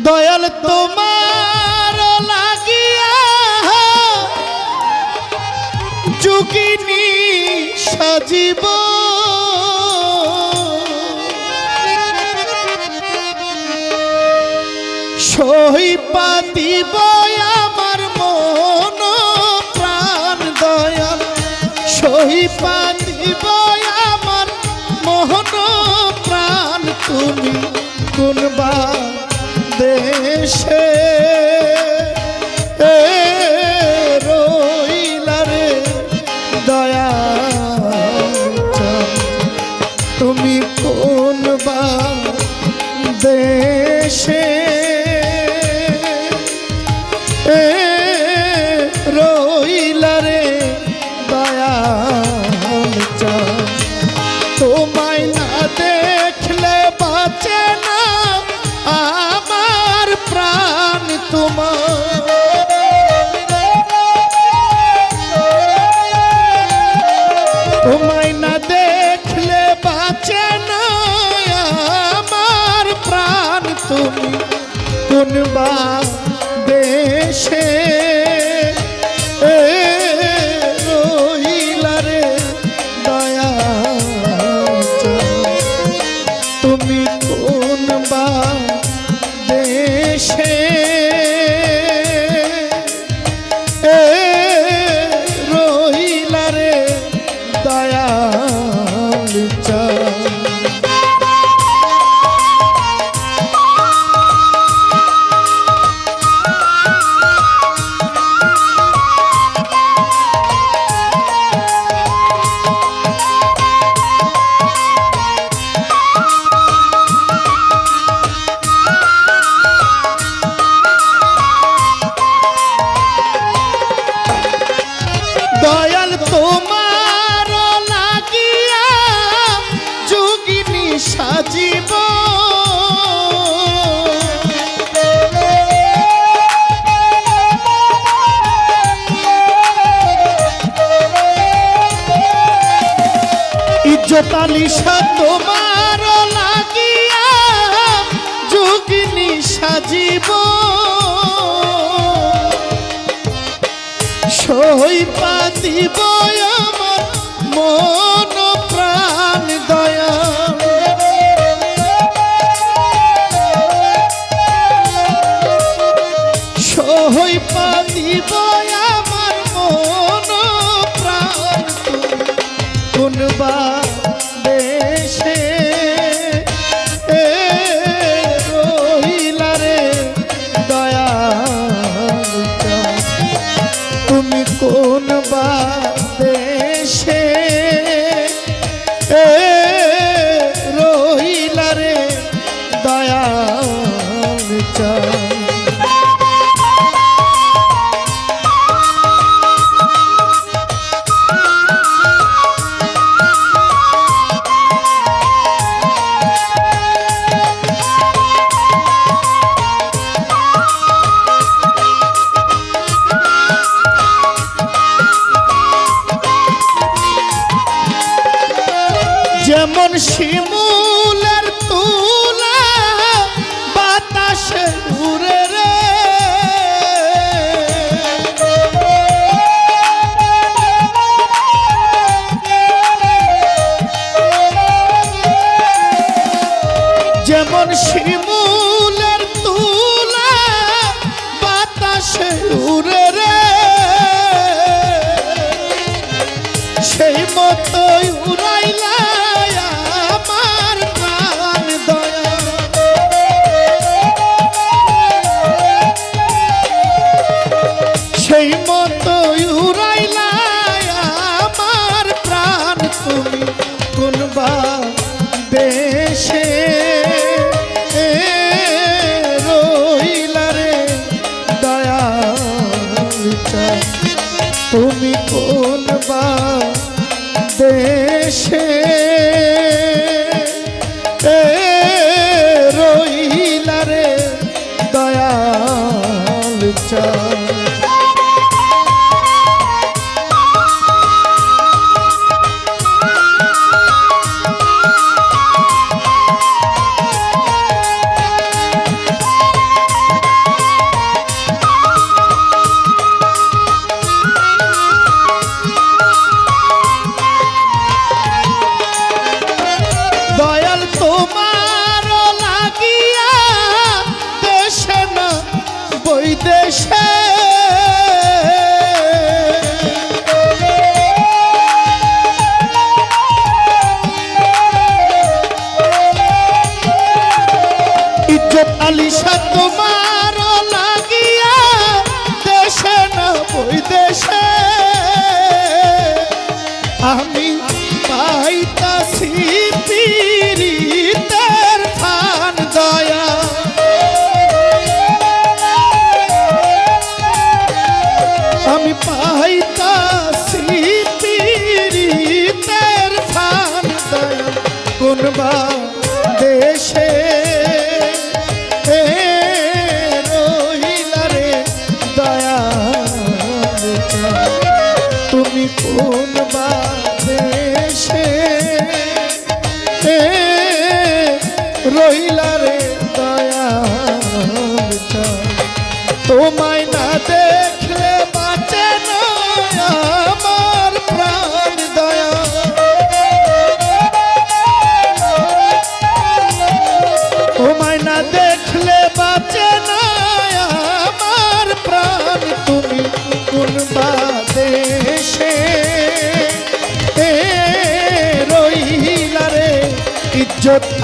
দয়াল তোমার লাগিয়া যুগিনী সাজিব সই পাতিব আমার মন, প্রাণ দয়াল। সই পাতিব আমার মোহন প্রাণ তুমি কোনবা দেশে এ রইলা রে দয়া তুমি কোন বা দেশে দয়াল তোমার লাগিয়া যোগিনী সাজিব। ইজ্জত আলিশা তোমার লাগিয়া যোগিনী সাজিব। সই পাতিব আমার মন প্রাণ দয়া সই পাতিব আমার মন প্রাণ। কোন কোন 曲目 আমি পাইতাছি পীড়িতের ফান দয়া। আমি পাইতাছি পীড়িতের ফান দয়া। কোনবা দেশে এ রহিলা রে দয়া তুমি কোন বা দেশে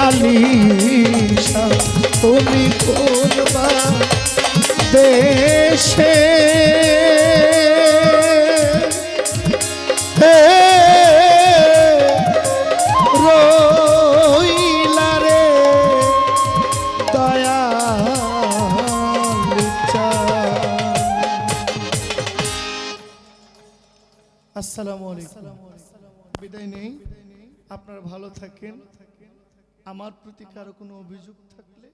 আলিশা তুমি কোন বা দেশে আসসালামু আলাইকুম। বিদায় নেই। আপনারা ভালো থাকেন। আমার প্রতি কারও কোনো অভিযোগ থাকলে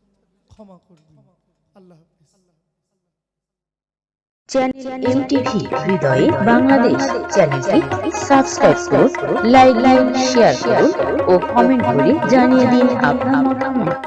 ক্ষমা করবেন। আল্লাহ হাফিজ। চ্যানেল এমটিভি হৃদয়ে বাংলাদেশ চ্যানেলটি সাবস্ক্রাইব করুন লাইক লাইক শেয়ার করুন ও কমেন্ট করে জানিয়ে দিন আপনার মতামত।